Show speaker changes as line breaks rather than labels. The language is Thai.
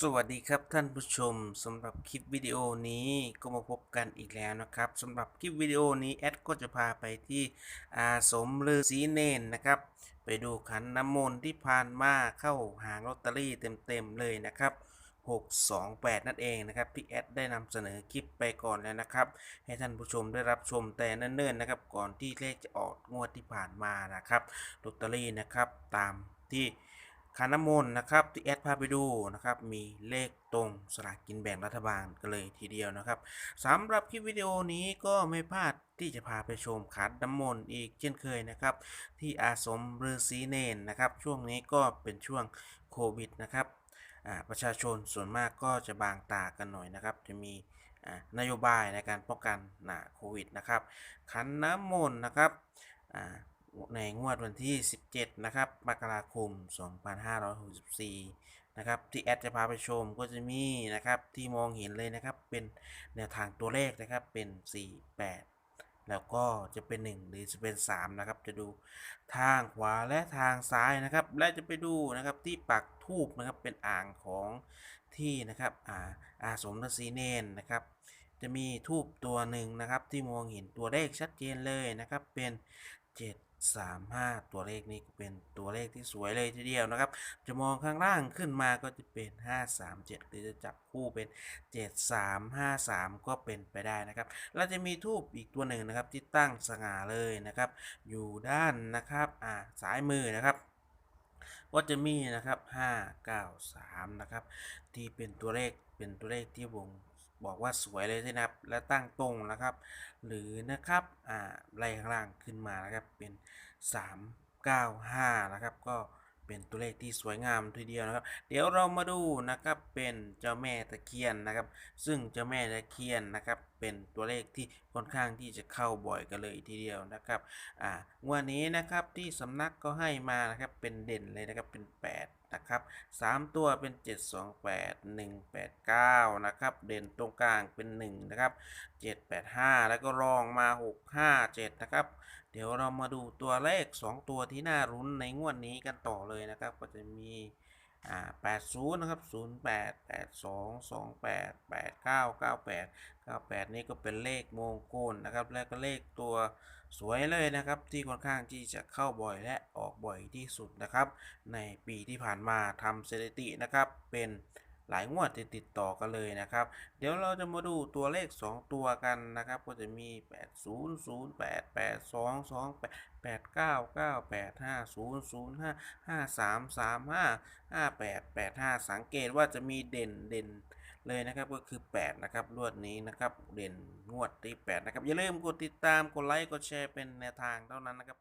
สวัสดีครับท่านผู้ชมสำหรับคลิปวิดีโอนี้ก็มาพบกันอีกแล้วนะครับสำหรับคลิปวิดีโอนี้แอดก็จะพาไปที่อาสมฤาษีเนนนะครับ ไปดูขันน้ำมนต์ที่ผ่านมาเข้าหางลอตเตอรี่เต็มๆเลยนะครับ628 นั่นเองนะครับที่แอดได้นำเสนอคลิปไปก่อนแล้วนะครับ ให้ท่านผู้ชมได้รับชมแต่เนิ่นๆนะครับ ก่อนที่เลขจะออกงวดที่ผ่านมานะครับลอตเตอรี่นะครับตามที่ ขันน้ำมนต์นะครับที่แอดพาไปดูนะครับมีเลขตรงสลากกินแบ่งรัฐบาลกันเลยทีเดียวนะครับสำหรับคลิปวิดีโอนี้ก็ไม่พลาดที่จะพาไปชมขันน้ำมนต์อีกเช่นเคยนะครับ ที่อาสมฤาษีเนนนะครับ ช่วงนี้ก็เป็นช่วงโควิดนะครับประชาชนส่วนมากก็จะบางตากันหน่อยนะครับ จะมีนโยบายในการป้องกันโควิดนะครับขันน้ำมนต์นะครับ ในงวดวันที่ 17 นะครับ มกราคม 2564 นะครับ ที่แอดจะพาไปชมก็จะมีนะครับที่มองเห็นเลยนะครับ เป็นแนวทางตัวเลขนะครับเป็น 4 8 แล้วก็จะเป็น 1 หรือจะเป็น 3 นะครับ จะดูทางขวาและทางซ้ายนะครับ และจะไปดูนะครับที่ปักทูบนะครับเป็นอ่างของที่นะครับอาอาสมฤาษีเนนนะครับ จะมีทูบตัวหนึ่งนะครับ ที่มองเห็นตัวเลขชัดเจนเลยนะครับเป็น7 3 5 ตัวเลขนี้เป็นตัวเลขที่สวยเลยทีเดียวนะครับ จะมองข้างล่างขึ้นมาก็จะเป็น 5 3 7 หรือจะจับคู่เป็น 7 3 5 3 ก็เป็นไปได้นะครับ เราจะมีทูบอีกตัวหนึ่งนะครับที่ตั้งสง่าเลยนะครับ อยู่ด้านนะครับอ่าซ้ายมือนะครับก็จะมีนะครับ 5 9 3 นะครับ ที่เป็นตัวเลขเป็นตัวเลขที่วง บอกว่าสวยเลยใช่นะครับ และตั้งตรงนะครับ หรือนะครับอ่าไล่ข้างล่างขึ้นมานะครับเป็น 3 9 5 นะครับ ก็เป็นตัวเลขที่สวยงามทีเดียวนะครับ เดี๋ยวเรามาดูนะครับเป็นเจ้าแม่ตะเคียนนะครับ ซึ่งเจ้าแม่ตะเคียนนะครับ เป็นตัวเลขที่ค่อนข้างที่จะเข้าบ่อยกันเลยทีเดียวนะครับอ่างวดนี้นะครับที่สำนักก็ให้มานะครับเป็นเด่นเลยนะครับเป็น 8นะครับ3ตัวเป็น 7 2 8 1 8 9 นะครับ เด่นตรงกลางเป็น 1 นะครับ 7 8 5 แล้วก็รองมา 6 5 7 นะครับ เดี๋ยวเรามาดูตัวเลข 2 ตัวที่น่ารุ้นในงวดนี้กันต่อเลยนะครับ ก็จะมี อ่า80นะครับ08 82 28 89 98 98นี่ก็เป็นเลขมงคลนะครับ และก็เลขตัวสวยเลยนะครับ ที่ค่อนข้างที่จะเข้าบ่อยและออกบ่อยที่สุดนะครับ ในปีที่ผ่านมาทำสถิตินะครับเป็น หลายงวดติดติดต่อกันเลยนะครับ เดี๋ยวเราจะมาดูตัวเลข 2 ตัวกันนะครับ ก็จะมี 80 08 82 28 89 98 50 05 53 35 58 85 สังเกตว่าจะมีเด่นเด่นเลยนะครับก็คือ 8 นะครับรวดนี้นะครับ เด่นงวดที่ 8 นะครับ อย่าลืมกดติดตามกดไลค์กดแชร์เป็นแนวทางเท่านั้นนะครับ